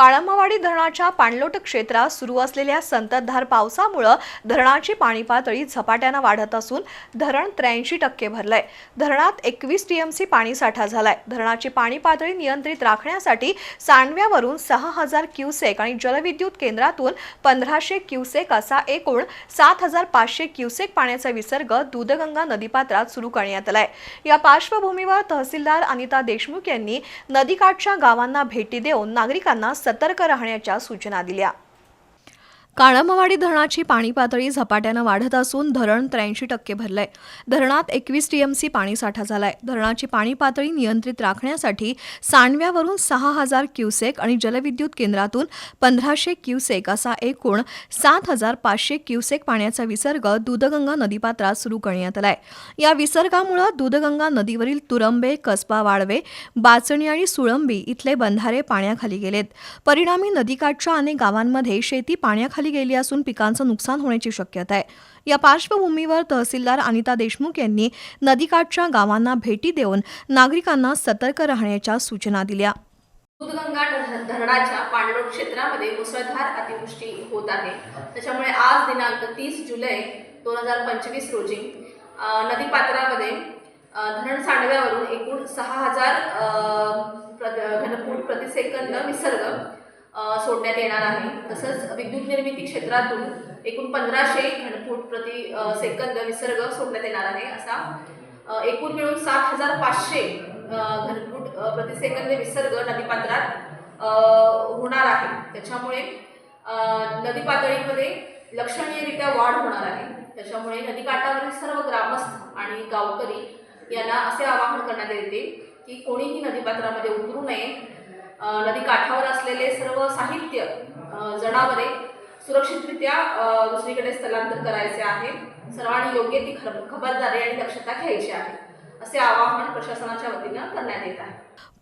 काळामावाडी धरणाच्या पाणलोट क्षेत्रात सुरू असलेल्या संततधार पावसामुळं धरणाची पाणी पातळी झपाट्यानं वाढत असून धरण त्र्याऐंशी टक्के भरलंय. धरणात एकवीस टीएमसी पाणी साठा झालाय. धरणाची पाणी पातळी नियंत्रित राखण्यासाठी सांडव्यावरून सहा हजार क्युसेक आणि जलविद्युत केंद्रातून पंधराशे क्युसेक असा एकूण सात हजार पाचशे क्युसेक पाण्याचा विसर्ग दूधगंगा नदीपात्रात सुरू करण्यात आलाय. या पार्श्वभूमीवर तहसीलदार अनिता देशमुख यांनी नदीकाठच्या गावांना भेटी देऊन नागरिकांना सतर्क राहण्याच्या सूचना दिल्या. काळमवाडी धरणाची पाणी पातळी झपाट्यानं वाढत असून धरण त्र्याऐंशी टक्के भरलंय. धरणात एकवीस टीएमसी पाणीसाठा झालाय. धरणाची पाणी पातळी नियंत्रित राखण्यासाठी सांडव्यावरून सहा हजार क्युसेक आणि जलविद्युत केंद्रातून पंधराशे क्युसेक असा एकूण सात हजार पाचशे क्युसेक पाण्याचा विसर्ग दूधगंगा नदीपात्रात सुरू करण्यात आलाय. या विसर्गामुळं दूधगंगा नदीवरील तुरंबे कसबा वाळवे बाचणी आणि सुळंबी इथले बंधारे पाण्याखाली गेलेत. परिणामी नदीकाठच्या अनेक गावांमध्ये शेती पाण्याखाली गेली असून पिकांचं नुकसान होण्याची शक्यता आहे. या पार्श्वभूमीवर तहसीलदार अनिता देशमुख यांनी नदीकाठच्या गावांना भेटी देऊन नागरिकांना सतर्क राहण्याच्या सूचना दिल्या. दूधगंगा धरणाच्या पाणलोट क्षेत्रामध्ये मुसळधार अतिवृष्टी होत आहे. त्याच्यामुळे आज दिनांक तीस जुलै दोन हजार पंचवीस रोजी नदीपात्रामध्ये धरण सांडव्यावरून एकूण सहा हजार घनफूट प्रतिसेकंद विसर्ग सोडण्यात येणार आहे. तसंच विद्युत निर्मिती क्षेत्रातून एकूण पंधराशे घनफूट प्रति सेकंद विसर्ग सोडण्यात येणार आहे असा एकूण मिळून सात हजार पाचशे घनफूट प्रतिसेकंद विसर्ग नदीपात्रात होणार आहे. त्याच्यामुळे नदी पातळीमध्ये लक्षणीयरित्या वाढ होणार आहे. त्याच्यामुळे नदीकाठावरील सर्व ग्रामस्थ आणि गावकरी यांना असे आवाहन करण्यात येते की कोणीही नदीपात्रामध्ये उतरू नये. नदी काठावर असलेले सर्व साहित्य जनावरे सुरक्षितरित्या दुसरीकडे स्थलांतर करायचे आहे. सर्वांनी योग्य ती खबर खबरदारी आणि दक्षता घ्यायची आहे असे आवाहन प्रशासनाच्या वतीनं करण्यात येत आहे.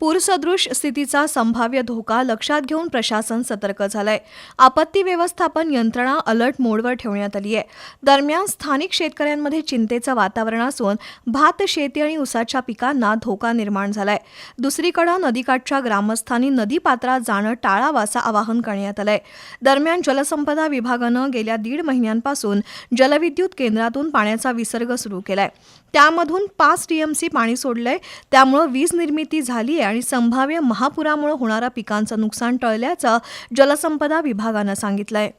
पूरसदृश स्थितीचा संभाव्य धोका लक्षात घेऊन प्रशासन सतर्क झालंय. आपत्ती व्यवस्थापन यंत्रणा अलर्ट मोडवर ठेवण्यात आली आहे. दरम्यान स्थानिक शेतकऱ्यांमध्ये चिंतेचं वातावरण असून भात शेती आणि उसाच्या पिकांना धोका निर्माण झालाय. दुसरीकडे नदीकाठच्या ग्रामस्थांनी नदीपात्रात जाणं टाळावं असं आवाहन करण्यात आलंय. दरम्यान जलसंपदा विभागानं गेल्या दीड महिन्यांपासून जलविद्युत केंद्रातून पाण्याचा विसर्ग सुरू केलाय. त्यामधून पाच टीएमसी पाणी सोडलंय. त्यामुळं वीज निर्मिती झाली आहे आणि संभाव्य महापुरामुळे होणारा पिकांचं नुकसान टळल्याचं जलसंपदा विभागानं सांगितलंय.